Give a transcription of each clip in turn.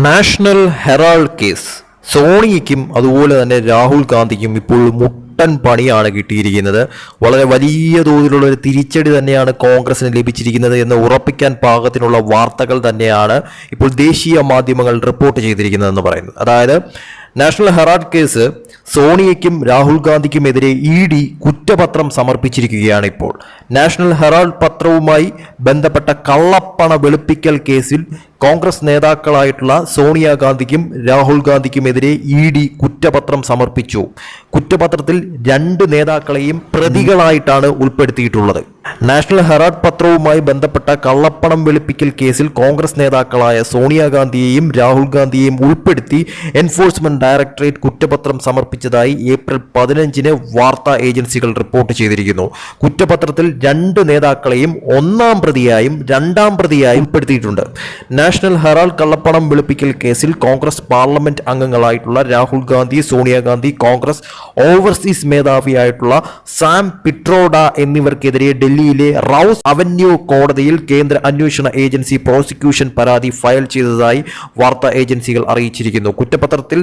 National Herald case. സോണിയയ്ക്കും അതുപോലെ തന്നെ രാഹുൽ ഗാന്ധിക്കും ഇപ്പോൾ മുട്ടൻ പണിയാണ് കിട്ടിയിരിക്കുന്നത്. വളരെ വലിയ തോതിലുള്ള ഒരു തിരിച്ചടി തന്നെയാണ് കോൺഗ്രസിന് ലഭിച്ചിരിക്കുന്നത് എന്ന് ഉറപ്പിക്കാൻ പാകത്തിനുള്ള വാർത്തകൾ തന്നെയാണ് ഇപ്പോൾ ദേശീയ മാധ്യമങ്ങൾ റിപ്പോർട്ട് ചെയ്തിരിക്കുന്നതെന്ന് പറയുന്നത്. അതായത് നാഷണൽ ഹെറാൾഡ് കേസ് സോണിയയ്ക്കും രാഹുൽ ഗാന്ധിക്കുമെതിരെ ഇ ഡി കുറ്റപത്രം സമർപ്പിച്ചിരിക്കുകയാണ് ഇപ്പോൾ. നാഷണൽ ഹെറാൾഡ് പത്രവുമായി ബന്ധപ്പെട്ട കള്ളപ്പണ വെളുപ്പിക്കൽ കേസിൽ കോൺഗ്രസ് നേതാക്കളായിട്ടുള്ള സോണിയാഗാന്ധിക്കും രാഹുൽ ഗാന്ധിക്കുമെതിരെ ഇ ഡി കുറ്റപത്രം സമർപ്പിച്ചു. കുറ്റപത്രത്തിൽ രണ്ട് നേതാക്കളെയും പ്രതികളായിട്ടാണ് ഉൾപ്പെടുത്തിയിട്ടുള്ളത്. നാഷണൽ ഹെറാഡ് പത്രവുമായി ബന്ധപ്പെട്ട കള്ളപ്പണം വെളുപ്പിക്കൽ കേസിൽ കോൺഗ്രസ് നേതാക്കളായ സോണിയാഗാന്ധിയെയും രാഹുൽ ഗാന്ധിയെയും ഉൾപ്പെടുത്തി എൻഫോഴ്സ്മെന്റ് ഡയറക്ടറേറ്റ് കുറ്റപത്രം സമർപ്പിച്ചതായി ഏപ്രിൽ പതിനഞ്ചിന് വാർത്താ ഏജൻസികൾ റിപ്പോർട്ട് ചെയ്തിരിക്കുന്നു. കുറ്റപത്രത്തിൽ രണ്ട് നേതാക്കളെയും ഒന്നാം പ്രതിയായും രണ്ടാം പ്രതിയായും ഉൾപ്പെടുത്തിയിട്ടുണ്ട്. നാഷണൽ ഹെറാൾഡ് കള്ളപ്പണം വെളുപ്പിക്കൽ കേസിൽ കോൺഗ്രസ് പാർലമെന്റ് അംഗങ്ങളായിട്ടുള്ള രാഹുൽ ഗാന്ധി സോണിയാഗാന്ധി കോൺഗ്രസ് ഓവർസീസ് മേധാവിയായിട്ടുള്ള സാം പിട്രോഡ എന്നിവർക്കെതിരെ ഡൽഹിയിലെ റൌസ് അവന്യൂ കോടതിയിൽ കേന്ദ്ര അന്വേഷണ ഏജൻസി പ്രോസിക്യൂഷൻ പരാതി ഫയൽ ചെയ്തതായി വാർത്താ ഏജൻസികൾ അറിയിച്ചിരിക്കുന്നു. കുറ്റപത്രത്തിൽ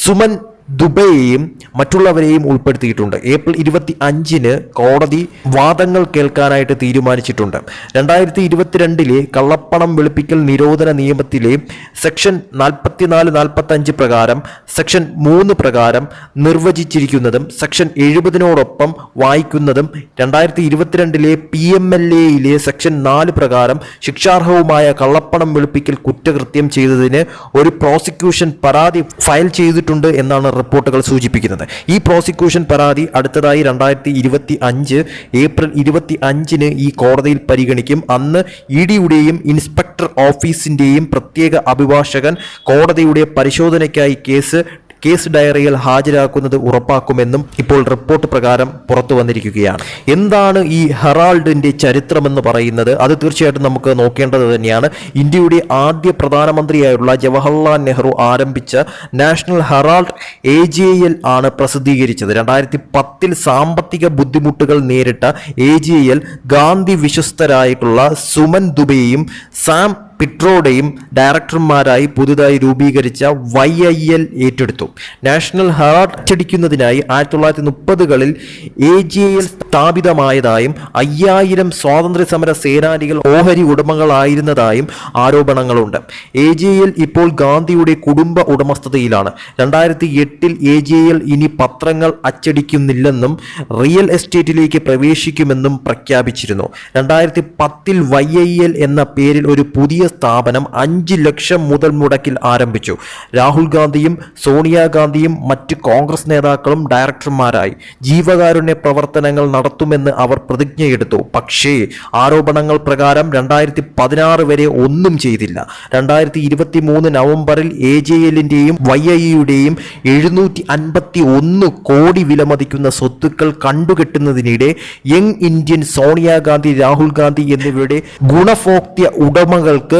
സുമൻ ദുബൈയെയും മറ്റുള്ളവരെയും ഉൾപ്പെടുത്തിയിട്ടുണ്ട്. ഏപ്രിൽ ഇരുപത്തി അഞ്ചിന് കോടതി വാദങ്ങൾ കേൾക്കാനായിട്ട് തീരുമാനിച്ചിട്ടുണ്ട്. രണ്ടായിരത്തി ഇരുപത്തിരണ്ടിലെ കള്ളപ്പണം വെളുപ്പിക്കൽ നിരോധന നിയമത്തിലെ സെക്ഷൻ നാൽപ്പത്തിനാല് നാൽപ്പത്തി അഞ്ച് പ്രകാരം സെക്ഷൻ മൂന്ന് പ്രകാരം നിർവചിച്ചിരിക്കുന്നതും സെക്ഷൻ എഴുപതിനോടൊപ്പം വായിക്കുന്നതും രണ്ടായിരത്തി ഇരുപത്തിരണ്ടിലെ പി എം എൽ എയിലെ സെക്ഷൻ നാല് പ്രകാരം ശിക്ഷാർഹവുമായ കള്ളപ്പണം വെളുപ്പിക്കൽ കുറ്റകൃത്യം ചെയ്തതിന് ഒരു പ്രോസിക്യൂഷൻ പരാതി ഫയൽ ചെയ്തിട്ടുണ്ട് എന്നാണ് റിപ്പോർട്ടുകൾ സൂചിപ്പിക്കുന്നത്. ഈ പ്രോസിക്യൂഷൻ പരാതി അടുത്തതായി രണ്ടായിരത്തി ഇരുപത്തി അഞ്ച് ഏപ്രിൽ ഇരുപത്തി അഞ്ചിന് ഈ കോടതിയിൽ പരിഗണിക്കും. അന്ന് ഇ ഡിയുടെയും ഇൻസ്പെക്ടർ ഓഫീസിന്റെയും പ്രത്യേക അഭിഭാഷകൻ കോടതിയുടെ പരിശോധനയ്ക്കായി കേസ് കേസ് ഡയറിയിൽ ഹാജരാക്കുന്നത് ഉറപ്പാക്കുമെന്നും ഇപ്പോൾ റിപ്പോർട്ട് പ്രകാരം പുറത്തു വന്നിരിക്കുകയാണ്. എന്താണ് ഈ ഹെറാൾഡിന്റെ ചരിത്രമെന്ന് പറയുന്നത്? അത് തീർച്ചയായിട്ടും നമുക്ക് നോക്കേണ്ടത് തന്നെയാണ്. ഇന്ത്യയുടെ ആദ്യ പ്രധാനമന്ത്രിയായുള്ള ജവഹർലാൽ നെഹ്റു ആരംഭിച്ച National Herald A J L ആണ് പ്രസിദ്ധീകരിച്ചത്. രണ്ടായിരത്തി പത്തിൽ സാമ്പത്തിക ബുദ്ധിമുട്ടുകൾ നേരിട്ട എ ജെ എൽ ഗാന്ധി വിശ്വസ്തരായിട്ടുള്ള സുമൻ ദുബെയും സാം പിട്രോഡയും ഡയറക്ടർമാരായി പുതുതായി രൂപീകരിച്ച വൈ ഐ എൽ ഏറ്റെടുത്തു. നാഷണൽ ഹാർട്ട് അച്ചടിക്കുന്നതിനായി ആയിരത്തി തൊള്ളായിരത്തി മുപ്പതുകളിൽ എ ജി എൽ സ്ഥാപിതമായതായും അയ്യായിരം സ്വാതന്ത്ര്യ സമര സേനാനികൾ ഓഹരി ഉടമകളായിരുന്നതായും ആരോപണങ്ങളുണ്ട്. എ ജെ എൽ ഇപ്പോൾ ഗാന്ധിയുടെ കുടുംബ ഉടമസ്ഥതയിലാണ്. രണ്ടായിരത്തി എട്ടിൽ എ ജെ എൽ ഇനി പത്രങ്ങൾ അച്ചടിക്കുന്നില്ലെന്നും റിയൽ എസ്റ്റേറ്റിലേക്ക് പ്രവേശിക്കുമെന്നും പ്രഖ്യാപിച്ചിരുന്നു. രണ്ടായിരത്തി പത്തിൽ വൈ ഐ എൽ എന്ന പേരിൽ ഒരു പുതിയ സ്ഥാപനം അഞ്ച് ലക്ഷം മുതൽ മുടക്കിൽ ആരംഭിച്ചു. രാഹുൽ ഗാന്ധിയും സോണിയാഗാന്ധിയും മറ്റ് കോൺഗ്രസ് നേതാക്കളും ഡയറക്ടർമാരായി ജീവകാരുണ്യ പ്രവർത്തനങ്ങൾ നടത്തുമെന്ന് അവർ പ്രതിജ്ഞയെടുത്തു. പക്ഷേ ആരോപണങ്ങൾ പ്രകാരം രണ്ടായിരത്തി പതിനാറ് വരെ ഒന്നും ചെയ്തില്ല. രണ്ടായിരത്തി ഇരുപത്തി മൂന്ന് നവംബറിൽ എ ജെ എല്ലിന്റെയും വൈ എഴുന്നൂറ്റി അൻപത്തി ഒന്ന് കോടി വിലമതിക്കുന്ന സ്വത്തുക്കൾ കണ്ടുകെട്ടുന്നതിനിടെ യങ് ഇന്ത്യൻ സോണിയാഗാന്ധി രാഹുൽ ഗാന്ധി എന്നിവരുടെ ഗുണഭോക്തൃ ഉടമകൾക്ക്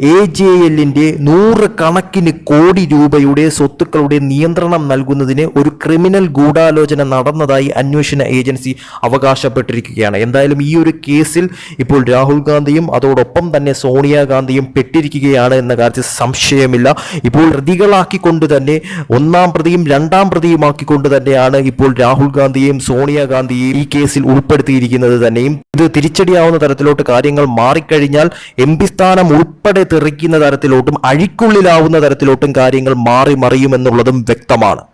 എ ജെ എല്ലിന്റെ നൂറ് കണക്കിന് കോടി രൂപയുടെ സ്വത്തുക്കളുടെ നിയന്ത്രണം നൽകുന്നതിന് ഒരു ക്രിമിനൽ ഗൂഢാലോചന നടന്നതായി അന്വേഷണ ഏജൻസി അവകാശപ്പെട്ടിരിക്കുകയാണ്. എന്തായാലും ഈ ഒരു കേസിൽ ഇപ്പോൾ രാഹുൽ ഗാന്ധിയും അതോടൊപ്പം തന്നെ സോണിയാഗാന്ധിയും പെട്ടിരിക്കുകയാണ് എന്ന കാര്യത്തിൽ സംശയമില്ല. ഇപ്പോൾ പ്രതികളാക്കിക്കൊണ്ട് തന്നെ ഒന്നാം പ്രതിയും രണ്ടാം പ്രതിയുമാക്കിക്കൊണ്ട് തന്നെയാണ് ഇപ്പോൾ രാഹുൽ ഗാന്ധിയെയും സോണിയാഗാന്ധിയെയും ഈ കേസിൽ ഉൾപ്പെടുത്തിയിരിക്കുന്നത് തന്നെയും. ഇത് തിരിച്ചടിയാവുന്ന തരത്തിലോട്ട് കാര്യങ്ങൾ മാറിക്കഴിഞ്ഞാൽ എം പി സ്ഥാനം ഉൾപ്പെടെ തെറിക്കുന്ന തരത്തിലോട്ടും അഴിക്കുള്ളിലാവുന്ന തരത്തിലോട്ടും കാര്യങ്ങൾ മാറി മറിയുമെന്നുള്ളതും വ്യക്തമാണ്.